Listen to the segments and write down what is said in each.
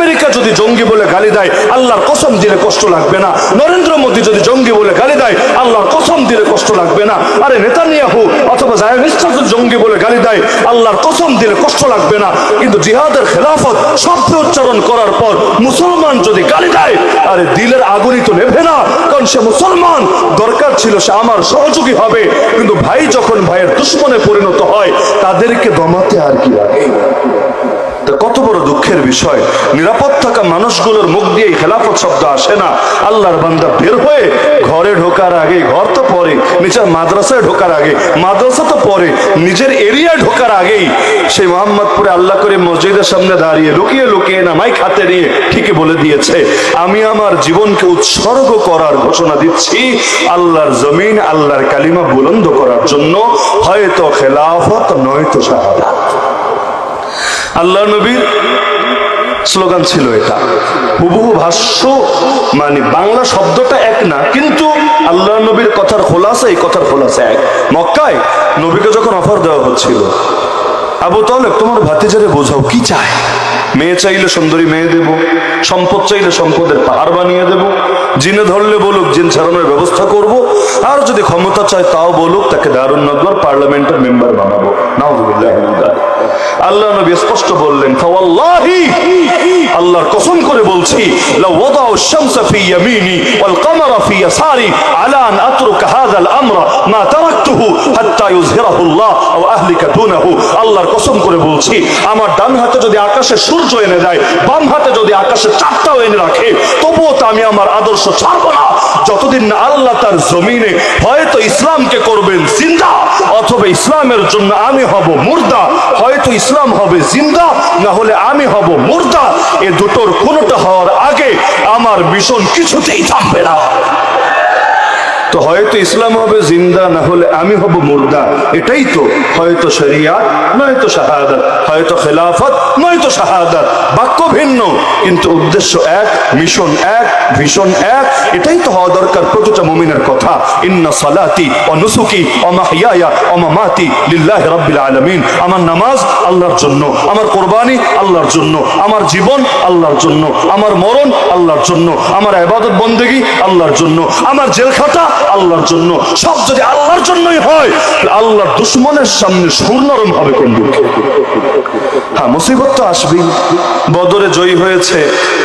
America যদি জঙ্গি বলে গালি দেয়, আল্লাহর কসম দিলে কষ্ট লাগবে না। নরেন্দ্র মোদী যদি জঙ্গি বলে গালি দেয়, আল্লাহর কসম দিলে কষ্ট লাগবে না। আরে নেতানিয়াহু অথবা জায়নিস্টা যদি জঙ্গি বলে গালি দেয়, আল্লাহর কসম দিলে কষ্ট লাগবে না। কিন্তু জিহাদের খেলাফত শব্দ উচ্চারণ করার পর মুসলমান যদি গালি দেয়, আরে দিলের আগুনই তো নেভে না। কারণ সে মুসলমান, দরকার ছিল সে আমার সহযোগী হবে। কিন্তু ভাই যখন ভাইয়ের দুশ্মনে পরিণত হয়, তাদেরকে দমাতে আর কি লাগে? দুঃখের বিষয়। নিরাপদ থাকা মানুষগুলোর মুখ দিয়ে খেলাফত শব্দ আসে না। আল্লাহর বান্দা বের হয়ে ঘরে ঢোকার আগে, ঘর তো পরে নিজের মাদ্রাসায় ঢোকার আগে, মাদ্রাসা তো পরে, নিজের এরিয়ায় ঢোকার আগেই সেই মোহাম্মদপুরে আল্লাহ করে মসজিদের সামনে দাঁড়িয়ে লুকিয়ে লুকিয়ে না, মাইক হাতে নিয়ে ঠিকই বলে দিয়েছে, আমি আমার জীবনকে উৎসর্গ করার ঘোষণা দিচ্ছি আল্লাহর জমিন, আল্লাহর কালিমা বুলন্দ করার জন্য। হয়তো খেলাফত, নয়তো শাহাদাত। আল্লাহ নবীর স্লোগান ছিল এটা। হুবহু ভাষ্য মানে বাংলা শব্দটা এক না, কিন্তু আল্লাহ নবীর কথার খোলাসা, এই কথার খোলাসা এক। মক্কায় নবীকে যখন অফার দেওয়া হচ্ছিল, আবু তাহলে তোমার ভাতিজারে বোঝাও, কি চায়? মেয়ে চাইলে সুন্দরী মেয়ে দেব, সম্পদ চাইলে সম্পদের পাহাড় বানিয়ে দেব, জিনে ধরলে বলুক, জিন ছাড়ানোর ব্যবস্থা করব, আর যদি ক্ষমতা চায় তাও বলুক, তাকে দারুণ নগর পার্লামেন্টের মেম্বার বানাবো। নাউজুবিল্লাহ আল্লাহ নবী স্পষ্ট বললেন, ফাওয়াল্লাহি আল্লাহর কসম করে বলছি আল্লাহর কসম করে বলছি, আমার ডান হাতে যদি আকাশে সূর্য এনে দেয়, বাম হাতে যদি আকাশে এনে রাখে, তবুও তো আমি আমার আদর্শ ছাড়বো না। যতদিন না আল্লাহ তার জমিনে হয়তো ইসলামকে করবেন জিন্দা, অথবা ইসলামের জন্য আমি হব মুর্দা, হয়তো ইসলাম হবে জিন্দা, না হলে আমি হব মুর্দা এ দুটোর কোনোটা হওয়ার আগে আমার মিশন কিছুতেই থামবে না। তো হয়তো ইসলাম হবে জিন্দা, না হলে আমি হব মুর্দা। এটাই তো। হয়তো শরিয়াত, নয়তো শাহাদাত। হয়তো খেলাফত, নয়তো শাহাদাত। বাক্য ভিন্ন, কিন্তু উদ্দেশ্য এক, মিশন এক ভীষণ এক। এটাই তো হওয়া দরকার প্রতিটা মুমিনের কথা। ইন্না সালাতি ও নুসুকি ও মাহিয়ায়া ও মামাতি লিল্লাহি রাব্বিল আলামিন। আমার নামাজ আল্লাহর জন্য, আমার কোরবানি আল্লাহর জন্য, আমার জীবন আল্লাহর জন্য, আমার মরণ আল্লাহর জন্য, আমার ইবাদত বন্দেগী আল্লাহর জন্য, আমার জেলখাটা আল্লাহর জন্য, সব যদি আল্লাহর জন্যই হয় আল্লাহর দুশ্মনের সামনে সুর নরম হবে কোন হ্যাঁ মুসিবত তো আসবেই। বদরে জয়ী হয়েছে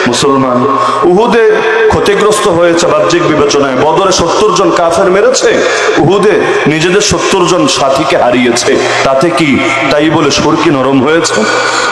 মুসলমান। উহুদে ক্ষতিগ্রস্ত হয়েছে বাহ্যিক বিবেচনায়। বদরে সত্তর জন কাফের মেরেছে, উহুদে নিজেদের সত্তর জন সাথীকে হারিয়েছে। তাতে কি তাই বলে সুর কি নরম হয়েছে?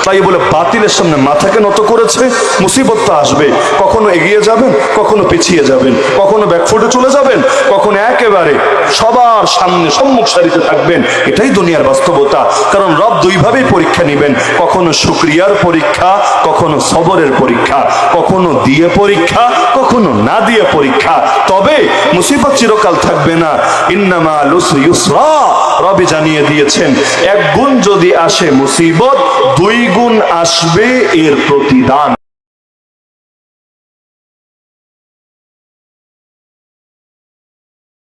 তাই বলে বাতিলের সামনে মাথাকে নত করেছে? মুসিবত তো আসবে। কখনো এগিয়ে যাবেন, কখনো পিছিয়ে যাবেন। কখনো ব্যাকফুটে চলে যাবেন, কখনো একেবারে সবার সামনে সম্মুখ সারিতে থাকবেন। এটাই দুনিয়ার বাস্তবতা। কারণ রব দুইভাবেই পরীক্ষা নেবেন। কখনো শুক্রিয়ার পরীক্ষা, কখনো সবরের পরীক্ষা, কখনো দিয়ে পরীক্ষা, কখনো না দিয়ে পরীক্ষা, তবে মুসিবত চিরকাল থাকবে না। ইন্নামা লুসরি ইউসরা, রবি জানিয়ে দিয়েছেন, এক গুণ যদি আসে মুসিবত, দুই গুণ আসবে এর প্রতিদান।